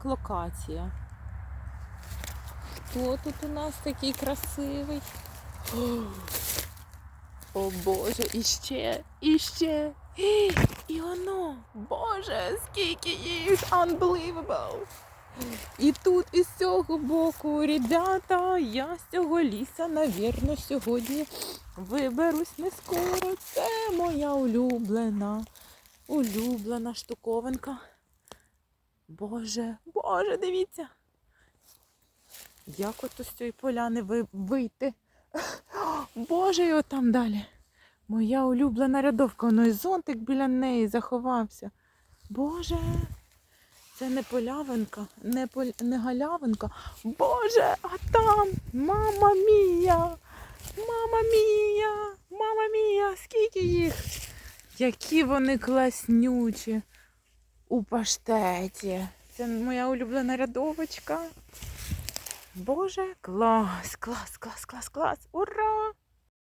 як локація. Хто тут у нас такий красивий? О Боже, іще, іще. І, і воно, Боже, скільки їх! Unbelievable! І тут із цього боку, ребята, я з цього ліса, навірно, сьогодні виберусь не скоро. Це моя улюблена, улюблена штуковинка. Боже, Боже, дивіться. Як ото з цієї поляни вийти? Боже, і отам далі. Моя улюблена рядовка, воно і зонтик біля неї заховався. Боже, це не полявинка, не, пол... не галявинка. Боже, а там мама мія! Мама мія! Мама мія! Скільки їх? Які вони класнючі у паштеті. Це моя улюблена рядовочка. Боже, клас, клас, клас, клас, клас. Ура!